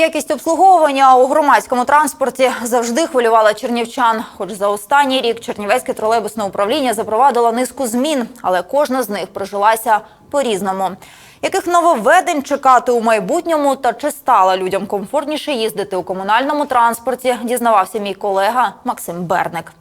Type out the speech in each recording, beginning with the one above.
Якість обслуговування у громадському транспорті завжди хвилювала чернівчан. Хоч за останній рік Чернівецьке тролейбусне управління запровадило низку змін, але кожна з них прижилася по-різному. Яких нововведень чекати у майбутньому та чи стало людям комфортніше їздити у комунальному транспорті, дізнавався мій колега Максим Берник.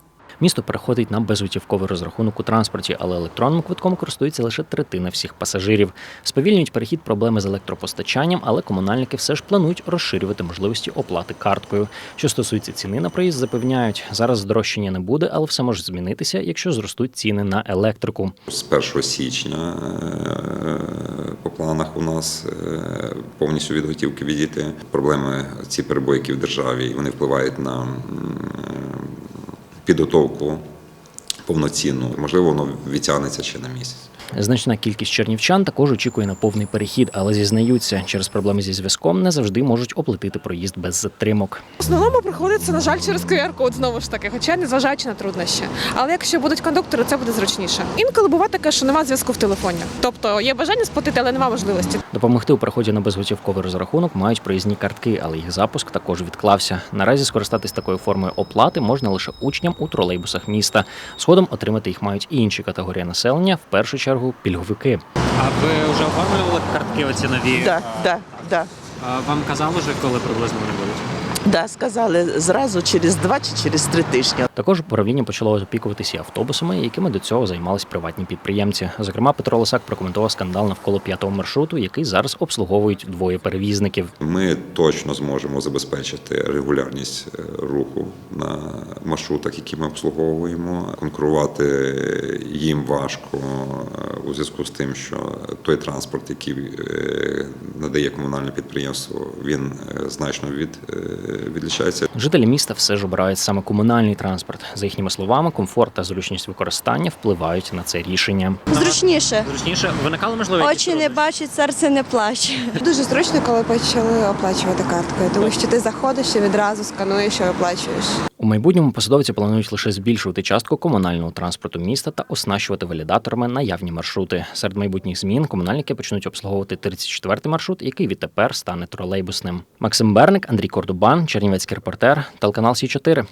Місто переходить на безготівковий розрахунок у транспорті, але електронним квитком користується лише третина всіх пасажирів. Сповільнюють перехід проблеми з електропостачанням, але комунальники все ж планують розширювати можливості оплати карткою. Що стосується ціни на проїзд, запевняють, зараз здорожчання не буде, але все може змінитися, якщо зростуть ціни на електрику. З 1 січня е, по планах у нас е, повністю від готівки відійти. Проблеми ці перебойки в державі вони впливають на підготовку повноцінну. Можливо, воно відтягнеться ще на місяць. Значна кількість чернівчан також очікує на повний перехід, але зізнаються, через проблеми зі зв'язком не завжди можуть оплатити проїзд без затримок. В основному приходиться, на жаль, через QR-код знову ж таки, хоча незважаючи на труднощі. Але якщо будуть кондуктори, це буде зручніше. Інколи буває таке, що немає зв'язку в телефоні. Тобто є бажання сплатити, але немає можливості. Допомогти у переході на безготівковий розрахунок мають проїзні картки, але їх запуск також відклався. Наразі скористатись такою формою оплати можна лише учням у тролейбусах міста. Згодом отримати їх мають і інші категорії населення, в першу чергу пільговики. А ви вже оформлювали картки оці нові? Да, да, да. Вам казали вже, коли приблизно вони будуть? Да, сказали зразу через два чи через три тижні. Також управління почало опікуватися автобусами, якими до цього займались приватні підприємці. Зокрема, Петро Лисак прокоментував скандал навколо п'ятого маршруту, який зараз обслуговують двоє перевізників. Ми точно зможемо забезпечити регулярність е, руху на маршрутах, які ми обслуговуємо. Конкурувати їм важко е, у зв'язку з тим, що той транспорт, який е, надає комунальне підприємство, він значно від, відлічається. Жителі міста все ж обирають саме комунальний транспорт. За їхніми словами, комфорт та зручність використання впливають на це рішення. Зручніше. Зручніше виникали можливо Очі не бачать, серце не плаче. Дуже зручно, коли почали оплачувати карткою, тому що ти заходиш і відразу скануєш і оплачуєш. У майбутньому посадовці планують лише збільшувати частку комунального транспорту міста та оснащувати валідаторами наявні маршрути. Серед майбутніх змін комунальники почнуть обслуговувати 34-й маршрут, який відтепер стане тролейбусним. Максим Берник, Андрій Кордубан, Чернівецький репортер, телеканал Сі 4